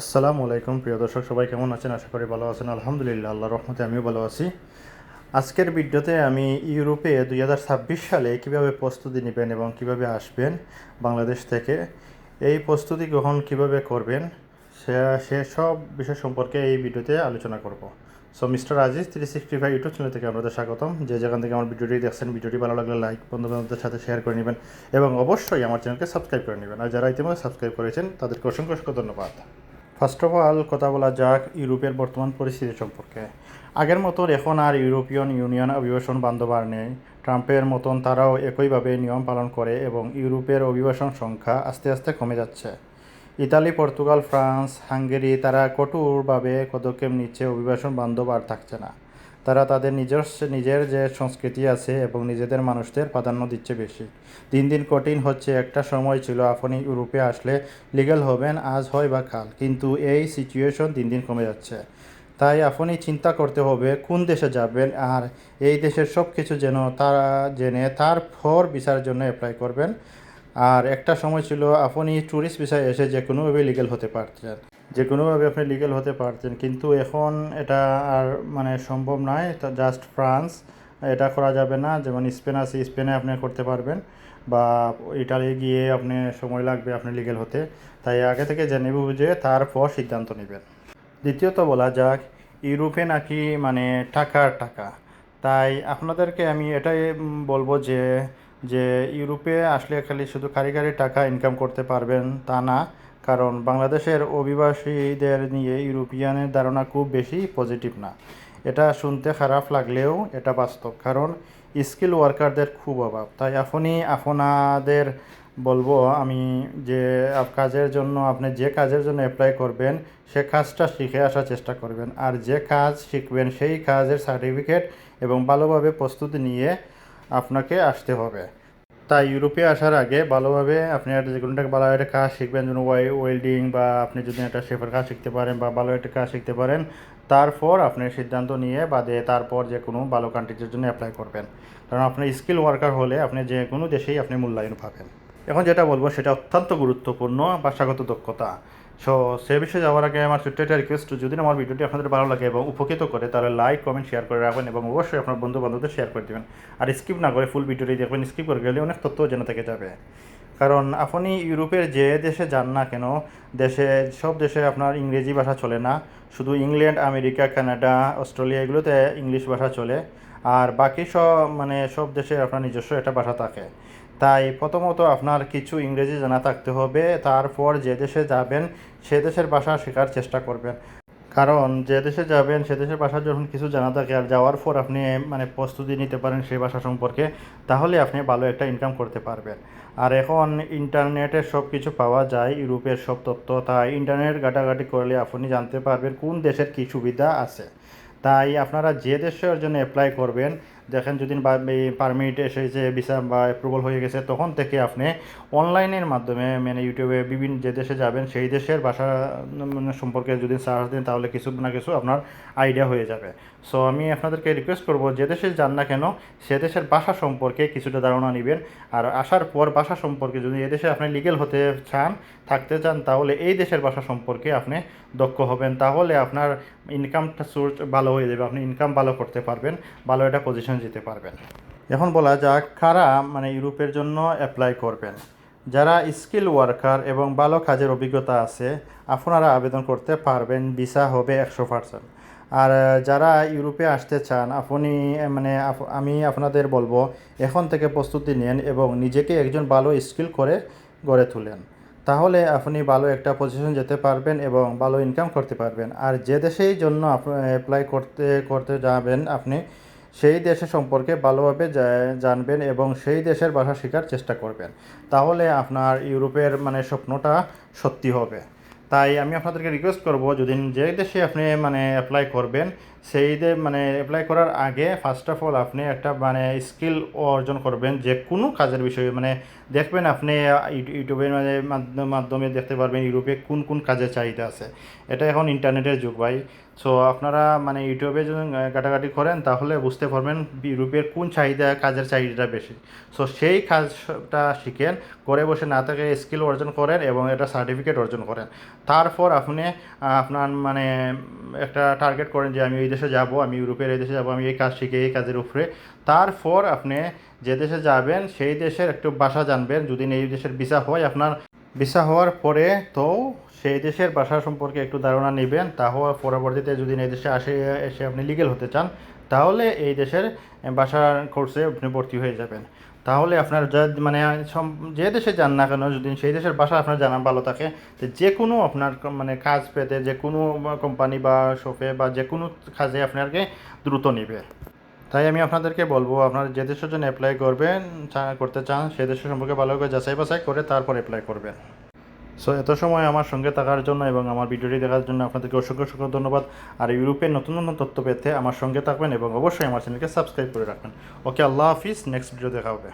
আসসালামু আলাইকুম, প্রিয় দর্শক, সবাই কেমন আছেন? আশা করি ভালো আছেন। আলহামদুলিল্লাহ আল্লাহ রহমতে আমিও ভালো আছি। আজকের ভিডিওতে আমি ইউরোপে দুই হাজার ছাব্বিশ সালে কীভাবে প্রস্তুতি নেবেন এবং কীভাবে আসবেন বাংলাদেশ থেকে, এই প্রস্তুতি গ্রহণ কীভাবে করবেন, সে সে সব বিষয় সম্পর্কে এই ভিডিওতে আলোচনা করব। So mister Aziz three sixty five YouTube channel থেকে আপনাদের স্বাগতম। যে যেখান থেকে আমার ভিডিওটি দেখছেন, ভিডিওটি ভালো লাগলে লাইক বন্ধু বান্ধবদের সাথে শেয়ার করে নেবেন এবং অবশ্যই আমার চ্যানেলকে সাবস্ক্রাইব করে নেবেন। আর যারা ইতিমধ্যে সাবস্ক্রাইব করেছেন, তাদেরকে অসংখ্য অসংখ্য ধন্যবাদ। ফার্স্ট অফ অল কথা বলা যাক ইউরোপের বর্তমান পরিস্থিতি সম্পর্কে। আগের মতন এখন আর ইউরোপিয়ান ইউনিয়ন অভিবাসন বান্ধব আর নেই। ট্রাম্পের মতন তারাও একইভাবে নিয়ম পালন করে এবং ইউরোপের অভিবাসন সংখ্যা আস্তে আস্তে কমে যাচ্ছে। ইতালি, পর্তুগাল, ফ্রান্স, হাঙ্গেরি তারা কঠোরভাবে পদক্ষেপ নিচ্ছে, অভিবাসন বান্ধব আর থাকছে না। তারা তাদের নিজস্ব, নিজের যে সংস্কৃতি আছে এবং নিজেদের মানুষদের প্রাধান্য দিচ্ছে বেশি। দিন দিন কঠিন হচ্ছে, একটা সময় ছিল আপনি ইউরোপে আসলে লিগ্যাল হবেন, আজ হয় বা কাল। কিন্তু এই সিচুয়েশন দিন দিন কমে যাচ্ছে। তাই আপনি চিন্তা করতে হবে, কোন দেশে যাবেন আর এই দেশের সব কিছু যেন তারা জেনে তারপর ভিসার জন্য অ্যাপ্লাই করবেন। আর একটা সময় ছিল আপনি ট্যুরিস্ট ভিসায় এসে যে কোনোভাবে লিগ্যাল হতে পারতেন। যে কোনোভাবে আপনি লিগ্যাল হতে পারতেন। কিন্তু এখন এটা আর মানে সম্ভব নয়। তো জাস্ট ফ্রান্স এটা করা যাবে না। যেমন স্পেন আছে স্পেনে আপনি করতে পারবেন। বা ইটালি গিয়ে আপনি সময় লাগবে আপনি লিগ্যাল হতে। তাই আগে থেকে জেনে বুঝে তারপর সিদ্ধান্ত নেবেন। দ্বিতীয়ত বলা যাক, ইউরোপে নাকি মানে টাকার টাকা। তাই আপনাদেরকে আমি এটাই বলব যে যে ইউরোপে আসলে খালি শুধু কারিগরি টাকা ইনকাম করতে পারবেন তা না। কারণ বাংলাদেশের অভিবাসীদের নিয়ে ইউরোপিয়ানের ধারণা খুব বেশি পজিটিভ না। এটা শুনতে খারাপ লাগলেও এটা বাস্তব, কারণ স্কিল ওয়ার্কারদের খুব অভাব। তাই আপনি, আপনাদের বলব আমি যে কাজের জন্য, আপনি যে কাজের জন্য অ্যাপ্লাই করবেন, সে কাজটা শিখে আসার চেষ্টা করবেন। আর যে কাজ শিখবেন, সেই কাজের সার্টিফিকেট এবং ভালোভাবে প্রস্তুতি নিয়ে আপনাকে আসতে হবে। তাই ইউরোপে আসার আগে ভালোভাবে আপনি একটা যে কোনো একটা ভালো একটা কাজ শিখবেন, যেমন ওয়েল্ডিং বা আপনি যদি একটা শেফের কাজ শিখতে পারেন বা ভালো একটা কাজ শিখতে পারেন, তারপর আপনি সিদ্ধান্ত নিয়ে বা দিয়ে তারপর যে কোনো ভালো কান্ট্রিজের জন্য অ্যাপ্লাই করবেন। কারণ আপনি স্কিল ওয়ার্কার হলে আপনি যে কোনো দেশেই আপনি মূল্যায়ন পাবেন। এখন যেটা বলব সেটা অত্যন্ত গুরুত্বপূর্ণ, ভাষাগত দক্ষতা। সো সে বিষয়ে যাওয়ার আগে আমার ছোট্ট একটা রিকোয়েস্ট যদি আমার ভিডিওটি আপনাদের ভালো লাগে এবং উপকৃত করে, তাহলে লাইক কমেন্ট শেয়ার করে রাখবেন এবং অবশ্যই আপনার বন্ধু বান্ধবদের শেয়ার করে দেবেন। আর স্কিপ না করে ফুল ভিডিওটি দেখবেন স্কিপ করে গেলে অনেক তথ্য জেনে থেকে যাবে। কারণ আপনি ইউরোপের যে দেশে যান না কেন, দেশে, সব দেশে আপনার ইংরেজি ভাষা চলে না। শুধু ইংল্যান্ড, আমেরিকা, কানাডা, অস্ট্রেলিয়া এগুলোতে ইংলিশ ভাষা চলে। আর বাকি সব মানে সব দেশে আপনার নিজস্ব একটা ভাষা থাকে। তাই প্রথমত আপনার কিছু ইংরেজি জানা থাকতে হবে, তারপর যে দেশে যাবেন, সে দেশের ভাষা শেখার চেষ্টা করবেন। কারণ যে দেশে যাবেন, সে দেশের ভাষা যখন কিছু জানা থাকে আর যাওয়ার পর আপনি মানে প্রস্তুতি নিতে পারেন সেই ভাষা সম্পর্কে, তাহলে আপনি ভালো একটা ইনকাম করতে পারবেন। আর এখন ইন্টারনেটে সব কিছু পাওয়া যায়, ইউরোপের সব তথ্য, তাই ইন্টারনেট ঘাটাঘাটি করলে আপনি জানতে পারবেন কোন দেশের কী সুবিধা আছে। তাই আপনারা যে দেশের জন্য অ্যাপ্লাই করবেন দেখেন যদি পারমিট এসেছে ভিসা বা অ্যাপ্রুভাল হয়ে গেছে, তখন থেকে আপনি অনলাইনের মাধ্যমে মানে ইউটিউবে বিভিন্ন যে দেশে যাবেন, সেই দেশের ভাষা সম্পর্কে যদি সার্চ দেন, তাহলে কিছু না কিছু আপনার আইডিয়া হয়ে যাবে। সো আমি আপনাদেরকে রিকোয়েস্ট করব, যে দেশে যান না কেন, সে দেশের ভাষা সম্পর্কে কিছুটা ধারণা নেবেন। আর আসার পর ভাষা সম্পর্কে যদি এদেশে আপনি লিগেল হতে চান, থাকতে চান, তাহলে এই দেশের ভাষা সম্পর্কে আপনি দক্ষ হবেন। তাহলে আপনার ইনকামটা সোর্স ভালো হয়ে যাবে, আপনি ইনকাম ভালো করতে পারবেন। ভালো একটা পজিশন যেতে পারবেন। এখন বলা যাক কারা মানে ইউরোপের জন্য অ্যাপ্লাই করবেন। যারা স্কিল ওয়ার্কার এবং ভালো কাজের অভিজ্ঞতা আছে, আপনারা আবেদন করতে পারবেন ভিসা হবে একশো পার্সেন্ট আর যারা ইউরোপে আসতে চান, আপনি মানে আমি আপনাদের বলব, এখন থেকে প্রস্তুতি নেন এবং নিজেকে একজন ভালো স্কিল করে গড়ে তুলেন। তাহলে আপনি ভালো একটা পজিশন যেতে পারবেন এবং ভালো ইনকাম করতে পারবেন। আর যে দেশেই জন্য অ্যাপ্লাই করতে করতে যাবেন আপনি সেই দেশে সম্পর্কে ভালোভাবে জানবেন এবং সেই দেশের ভাষা শেখার চেষ্টা করবেন। তাহলে আপনার ইউরোপের মানে স্বপ্নটা সত্যি হবে। তাই আমি আপনাদেরকে রিকোয়েস্ট করব, যদি যে দেশে আপনি মানে অ্যাপ্লাই করবেন সেইতে মানে অ্যাপ্লাই করার আগে ফার্স্ট অফ অল আপনি একটা মানে স্কিল অর্জন করবেন যে কোনো কাজের বিষয়ে। মানে দেখবেন আপনি ইউটিউবের মানে মাধ্যমে দেখতে পারবেন ইউরোপে কোন কোন কাজের চাহিদা আছে। এটা এখন ইন্টারনেটের যুগ ভাই। সো আপনারা মানে ইউটিউবে যদি ঘাটাঘাটি করেন তাহলে বুঝতে পারবেন ইউরোপের কোন চাহিদা, কাজের চাহিদাটা বেশি। সো সেই কাজটা শিখেন, করে বসে না থেকে স্কিল অর্জন করেন এবং এটা সার্টিফিকেট অর্জন করেন। তারপর আপনি আপনার মানে একটা টার্গেট করেন যে আমি এই দেশে যাব, আমি ইউরোপের এই দেশে যাব, আমি এই কাজ শিখে এই কাজের উপরে। তারপর আপনি যে দেশে যাবেন, সেই দেশের একটু ভাষা জানবেন। যদি এই দেশের ভিসা হয়, আপনার ভিসা হওয়ার পরে তো সেই দেশের ভাষা সম্পর্কে একটু ধারণা নেবেন। তাহলে পরবর্তীতে যদি এই দেশে আসে, এসে আপনি লিগেল হতে চান, তাহলে এই দেশের ভাষার কোর্সে আপনি ভর্তি হয়ে যাবেন। তাহলে আপনার যা মানে যে দেশে যান না কেন, যদি সেই দেশের ভাষা আপনার জানা ভালো থাকে, তো যে কোনো আপনার মানে কাজ পেতে যে কোনো কোম্পানি বা শপে বা যে কোনো কাজে আপনাকে দ্রুত নেবে। তাই আমি আপনাদেরকে বলব, আপনারা যে দেশের জন্য অ্যাপ্লাই করবেন করতে চান, সে দেশের সম্পর্কে ভালো করে যাচাই বাছাই করে তারপর অ্যাপ্লাই করবেন। সো এত সময় আমার সঙ্গে থাকার জন্য এবং আমার ভিডিওটি দেখার জন্য আপনাদেরকে অসংখ্য অসংখ্য ধন্যবাদ। আর ইউরোপের নতুন নতুন তথ্য পেতে আমার সঙ্গে থাকবেন এবং অবশ্যই আমার চ্যানেলকে সাবস্ক্রাইব করে রাখবেন। ওকে আল্লাহ হাফিজ নেক্সট ভিডিও দেখা হবে।